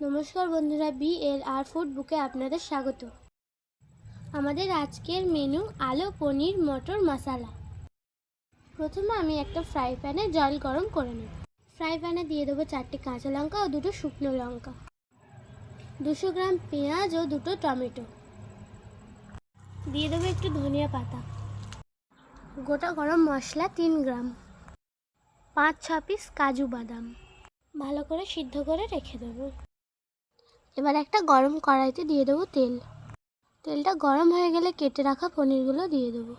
নমস্কার বন্ধুরা B L আর food বুকে আপনাদের স্বাগত। আমাদের আজকের মেনু আলু, পনির, মটর, মশালা। প্রথমে আমি একটা ফ্রাই প্যানে জল গরম করে নেব। ফ্রাই প্যানে দিয়ে দেবো চারটে কাঁচা লঙ্কা ও দুটো শুকনো লঙ্কা। দুশো গ্রাম পেঁয়াজ ও দুটো টমেটো। দিয়ে দেবো একটু ধনিয়া পাতা। গোটা গরম মশলা তিন গ্রাম। পাঁচ ছ পিস কাজু বাদাম। ভালো করে সিদ্ধ করে রেখে দেবো। এবার একটা গরম কড়াইতে দিয়ে দেবো তেল। তেলটা গরম হয়ে গেলে কেটে রাখা পনিরগুলো দিয়ে দেবো।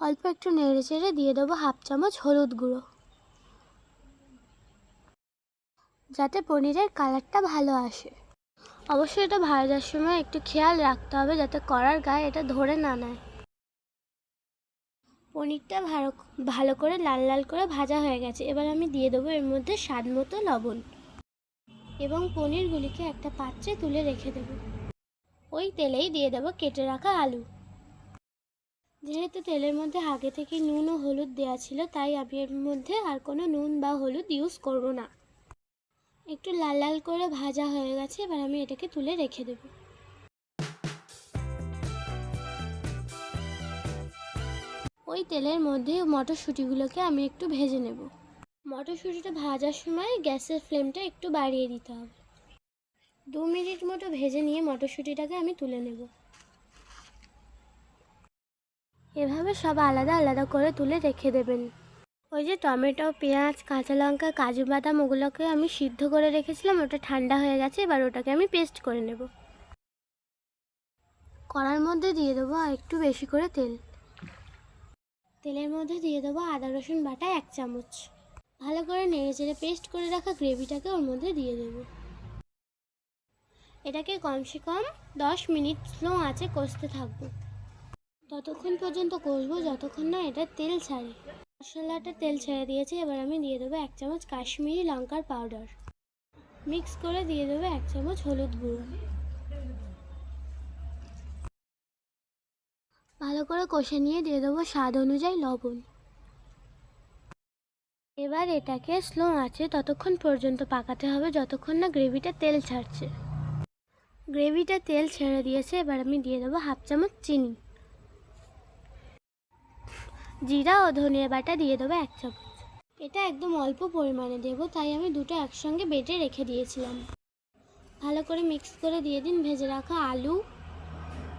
অল্প একটু নেড়ে চেড়ে দিয়ে দেবো হাফ চামচ হলুদ গুঁড়ো। যাতে পনিরের কালারটা ভালো আসে। অবশ্যই এটা ভাজার সময় একটু খেয়াল রাখতে হবে যাতে কড়ার গায়ে এটা ধরে না নেয়। পনিরটা ভালো ভালো করে লাল লাল করে ভাজা হয়ে গেছে। এবার আমি দিয়ে দেবো এর মধ্যে স্বাদ মতো লবণ। এবং পনিরগুলিকে একটা পাত্রে তুলে রেখে দেব। ওই তেলেই দিয়ে দেবো কেটে রাখা আলু। যেহেতু তেলের মধ্যে আগে থেকে নুন ও হলুদ দেওয়া ছিল, তাই আমি এর মধ্যে আর কোনো নুন বা হলুদ ইউজ করব না। একটু লাল লাল করে ভাজা হয়ে গেছে, এবার আমি এটাকে তুলে রেখে দেব। ওই তেলের মধ্যে মটরশুঁটিগুলোকে আমি একটু ভেজে নেব। মটরশুঁটিটা ভাজার সময় গ্যাসের ফ্লেমটা একটু বাড়িয়ে দিতে হবে। দু মিনিট মতো ভেজে নিয়ে মটরশুঁটিটাকে আমি তুলে নেব। এভাবে সব আলাদা আলাদা করে তুলে রেখে দেবেন। ওই যে টমেটো, পেঁয়াজ, কাঁচা লঙ্কা, কাজু বাদাম, ওগুলোকে আমি সিদ্ধ করে রেখেছিলাম, ওটা ঠান্ডা হয়ে গেছে, এবার ওটাকে আমি পেস্ট করে নেব। কড়ার মধ্যে দিয়ে দেবো আর একটু বেশি করে তেল। তেলের মধ্যে দিয়ে দেবো আদা, রসুন বাটা এক চামচ। ভালো করে নেড়ে চেড়ে পেস্ট করে রাখা গ্রেভিটাকে ওর মধ্যে দিয়ে দেবো। এটাকে কমসে কম দশ মিনিট স্লো আঁচে কষতে থাকব। ততক্ষণ পর্যন্ত কষবো যতক্ষণ না এটা তেল ছাড়ে। মশলাটা তেল ছেড়ে দিয়েছে, এবার আমি দিয়ে দেবো এক চামচ কাশ্মীরি লঙ্কার পাউডার। মিক্স করে দিয়ে দেবো এক চামচ হলুদ গুঁড়ো। ভালো করে কষে নিয়ে দিয়ে দেবো স্বাদ অনুযায়ী লবণ। এবার এটাকে স্লো আছে ততক্ষণ পর্যন্ত পাকাতে হবে যতক্ষণ না গ্রেভিটা তেল ছাড়ছে। গ্রেভিটা তেল ছেড়ে দিয়েছে, এবার আমি দিয়ে দেবো হাফ চামচ চিনি। জিরা ও ধনিয়া বাটা দিয়ে দেবো এক চামচ। এটা একদম অল্প পরিমাণে দেব, তাই আমি দুটো একসঙ্গে বেটে রেখে দিয়েছিলাম। ভালো করে মিক্স করে দিয়ে দিন, ভেজে রাখা আলু,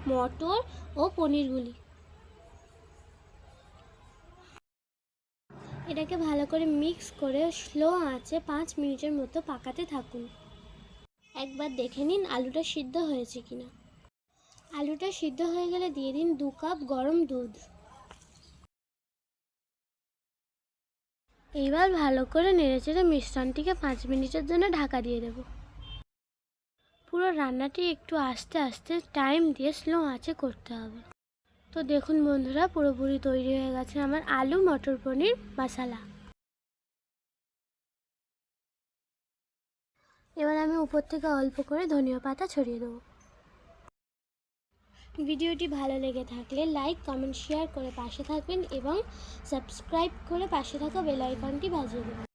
মটর ও পনিরগুলি। এটাকে ভালো করে মিক্স করে স্লো আঁচে পাঁচ মিনিটের মতো পাকাতে থাকুন। একবার দেখে নিন আলুটা সিদ্ধ হয়েছে কিনা। আলুটা সিদ্ধ হয়ে গেলে দিয়ে দিন দু কাপ গরম দুধ। এইবার ভালো করে নেড়েচেড়ে মিশ্রণটিকে পাঁচ মিনিটের জন্য ঢাকা দিয়ে দেব। পুরো রান্নাটি একটু আস্তে আস্তে টাইম দিয়ে স্লো আঁচে করতে হবে। তো দেখুন বন্ধুরা, পুরোপুরি তৈরি হয়ে গেছে আমার আলু মটর পনির মশালা। এবার আমি উপর থেকে অল্প করে ধনিয়া পাতা ছড়িয়ে দেবো। ভিডিওটি ভালো লেগে থাকলে লাইক, কমেন্ট, শেয়ার করে পাশে থাকবেন এবং সাবস্ক্রাইব করে পাশে থাকা বেল আইকনটি বাজিয়ে দেবেন।